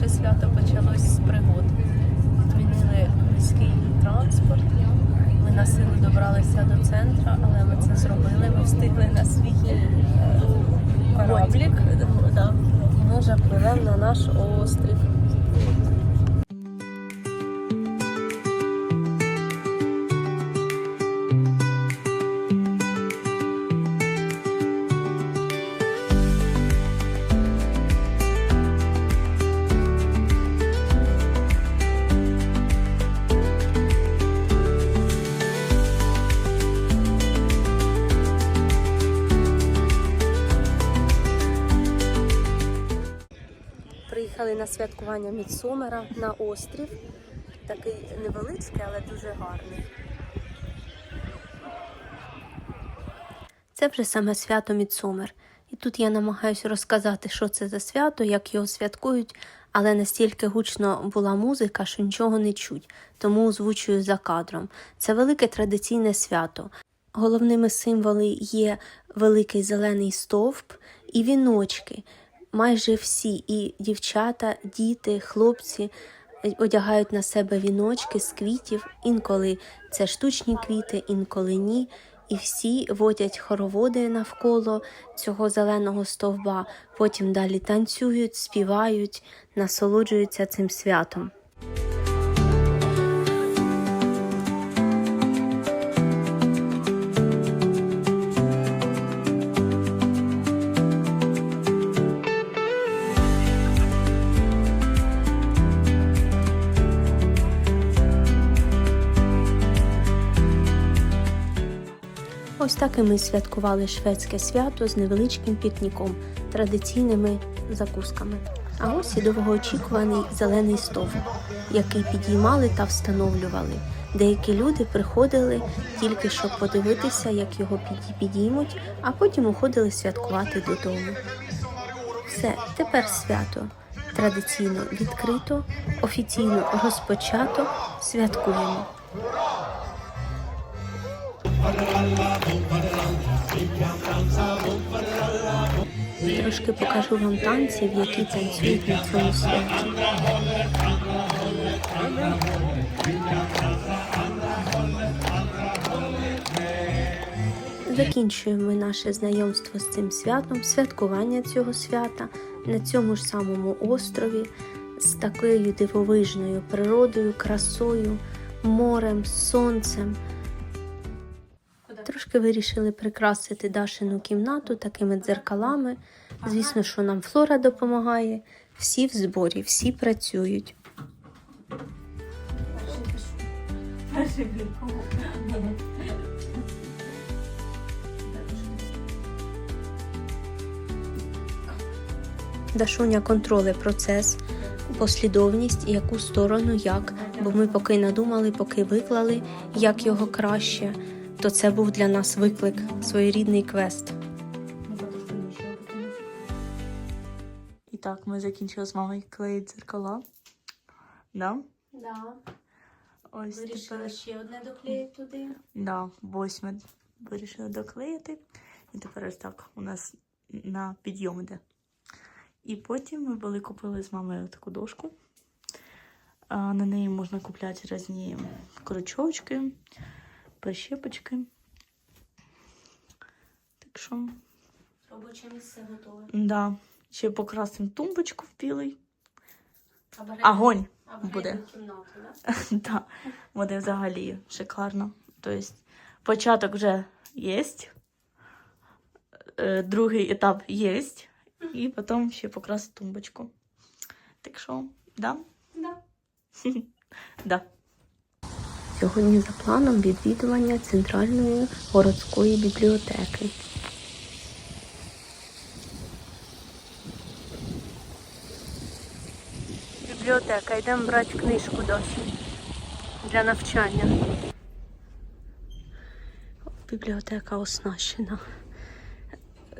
наше свято почалось з пригод. Змінили міський транспорт. Ми на силу добралися до центру, але ми це зробили. Ми встигли на свій е, кораблік. Ми вже пливемо на наш острів. Приїхали на святкування Мідсомера на острів. Такий невеличкий, але дуже гарний. Це вже саме свято Мідсомер. І тут я намагаюся розказати, що це за свято, як його святкують, але настільки гучно була музика, що нічого не чуть, тому озвучую за кадром. Це велике традиційне свято. Головними символи є великий зелений стовп і віночки. Майже всі, і дівчата, діти, хлопці одягають на себе віночки з квітів. Інколи це штучні квіти, інколи ні. І всі водять хороводи навколо цього зеленого стовба, потім далі танцюють, співають, насолоджуються цим святом. Ось так і ми святкували шведське свято з невеличким пікніком, традиційними закусками. А ось і довгоочікуваний зелений стовп, який підіймали та встановлювали. Деякі люди приходили тільки щоб подивитися, як його підіймуть, а потім уходили святкувати додому. Все, тепер свято. Традиційно відкрито, офіційно розпочато. Святкуємо. Трошки покажу вам танців, які танцюють на цьому святі. Закінчуємо ми наше знайомство з цим святом, святкування цього свята на цьому ж самому острові з такою дивовижною природою, красою, морем, сонцем. Трошки вирішили прикрасити Дашину кімнату такими дзеркалами. Звісно, що нам Флора допомагає. Всі в зборі, всі працюють. Дашуня контролює процес, послідовність, яку сторону як. Бо ми поки надумали, поки виклали, як його краще, то це був для нас виклик, своєрідний квест. І так, ми закінчили з мамою клеїти дзеркала. Да? Да, Ось тепер. ще одне доклеїти туди. Да, восьме вирішили доклеїти. І тепер ось так у нас на підйом іде. І потім ми були купили з мамою таку дошку. На неї можна купляти різні крючочки, прищепочки. Так що, Робоче місце готове. да. Ще покрасимо тумбочку в білий. Огонь! буде. кімнату, да? Да, буде взагалі шикарно. Тобто, початок вже є, е, другий етап є, і потім ще покрасити тумбочку. Так що, да? Да. Да. Сьогодні за планом відвідування центральної городської бібліотеки. Бібліотека, йдемо брати книжку досі для навчання. Бібліотека оснащена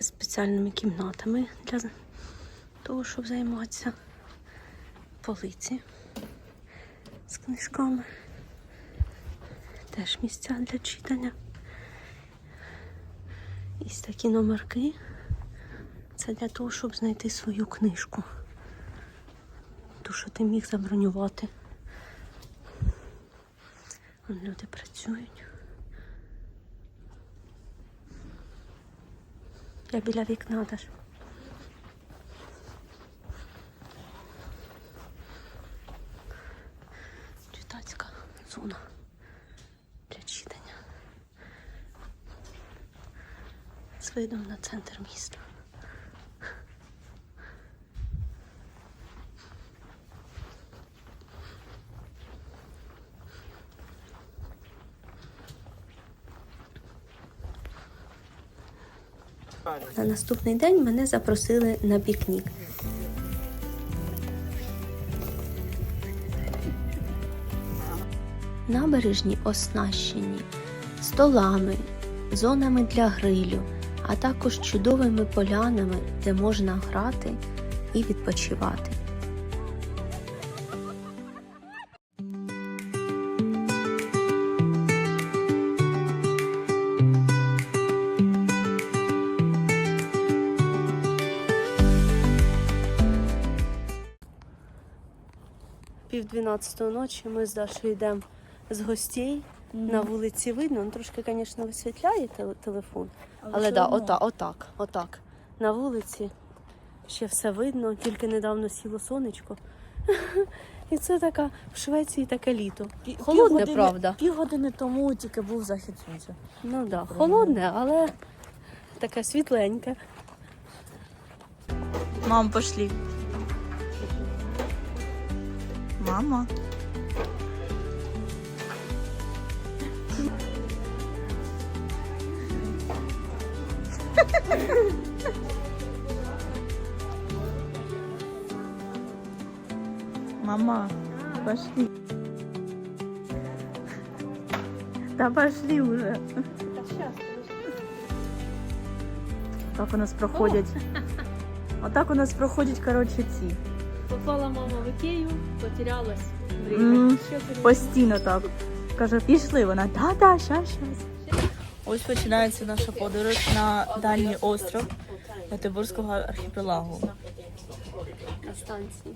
спеціальними кімнатами для того, щоб займатися полиці з книжками. Теж місця для читання. Ось такі номерки. Це для того, щоб знайти свою книжку. ту, що ти міг забронювати. Вон люди працюють. Я біля вікна теж. Читацька зона для читання. З на центр міста. На наступний день мене запросили на пікнік. Набережні оснащені столами, зонами для грилю, а також чудовими полянами, де можна грати і відпочивати. Пів дванадцятої ночі ми з Дашою йдемо з гостей. На вулиці видно, ну, трошки, звісно, висвітляє телефон. Але, да, ота, отак, отак. На вулиці ще все видно, тільки недавно сіло сонечко. І це така в Швеції таке літо. Холодне, півгодини- правда. Півгодини тому тільки був захід сонця. Ну так, да, холодне, але таке світленьке. Мам, пошли. Мама. Мама, пошли. Да пошли уже. Так у нас проходять. Отак у нас проходять, коротше, ці. Попала мама в Ікею, потерялась. М, Постійно так. Каже, пішли вона. Да-да, щас, щас. Ось починається наша подорож на дальній остров Гетеборського архіпелагу. На станції.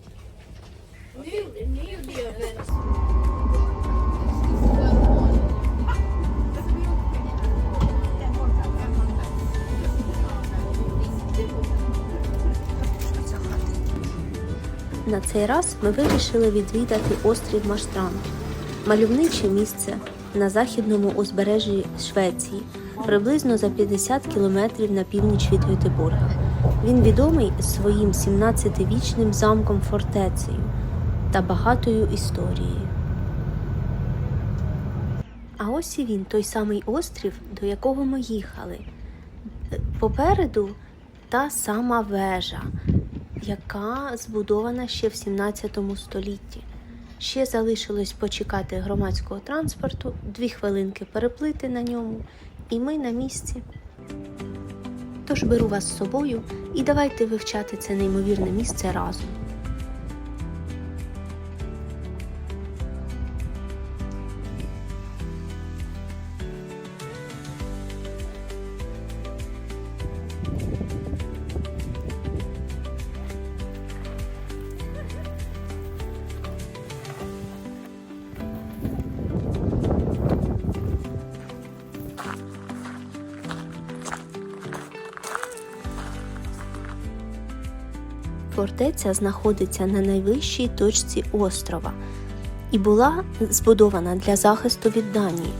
На цей раз ми вирішили відвідати острів Маштранд, мальовниче місце на західному узбережжі Швеції, приблизно за 50 кілометрів на північ від Гетеборга. Він відомий своїм 17-вічним замком фортецею та багатою історією. А ось і він, той самий острів, до якого ми їхали. Попереду та сама вежа, яка збудована ще в 17 столітті. Ще залишилось почекати громадського транспорту, дві хвилинки переплити на ньому, і ми на місці. Тож беру вас з собою і давайте вивчати це неймовірне місце разом. Фортеця знаходиться на найвищій точці острова і була збудована для захисту від Данії,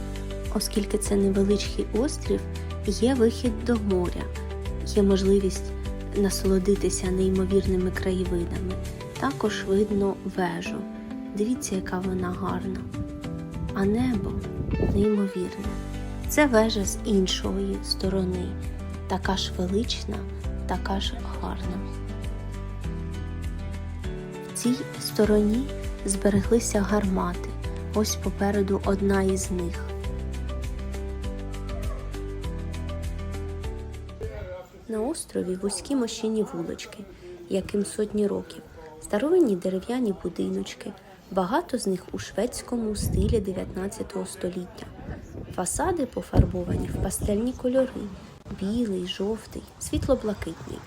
оскільки це невеличкий острів, є вихід до моря, є можливість насолодитися неймовірними краєвидами. Також видно вежу. Дивіться, яка вона гарна. А небо неймовірне. Це вежа з іншої сторони, така ж велична, така ж гарна. Цій стороні збереглися гармати. Ось попереду одна із них. На острові вузькі мощені вулички, яким сотні років, старовинні дерев'яні будиночки, багато з них у шведському стилі 19 століття. Фасади пофарбовані в пастельні кольори: білий, жовтий, світло-блакитний.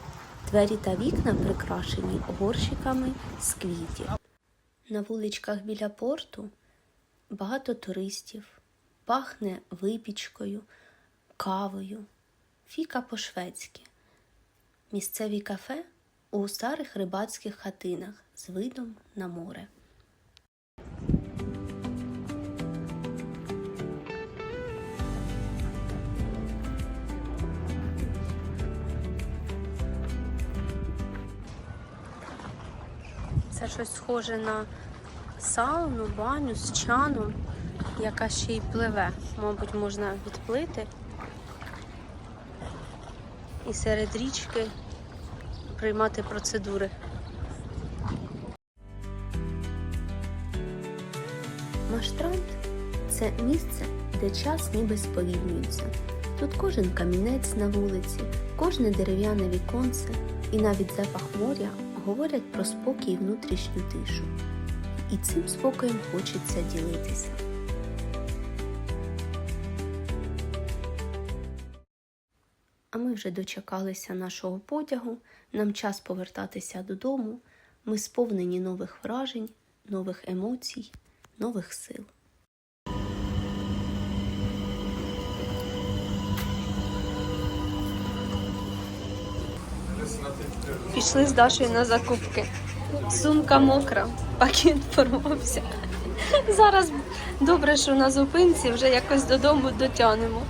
Двері та вікна прикрашені горщиками з квітів. На вуличках біля порту багато туристів, пахне випічкою, кавою, фіка по-шведськи. Місцеві кафе у старих рибацьких хатинах з видом на море. Це щось схоже на сауну, баню з чаном, яка ще й пливе. Мабуть, можна відплити. І серед річки приймати процедури. Маштранд це місце, де час ніби сповільнюється. Тут кожен камінець на вулиці, кожне дерев'яне віконце і навіть запах моря говорять про спокій і внутрішню тишу. І цим спокоєм хочеться ділитися. А ми вже дочекалися нашого потягу, нам час повертатися додому. Ми сповнені нових вражень, нових емоцій, нових сил. Пішли з Дашою на закупки. Сумка мокра, пакет порвався. Зараз добре, що на зупинці вже якось додому дотягнемо.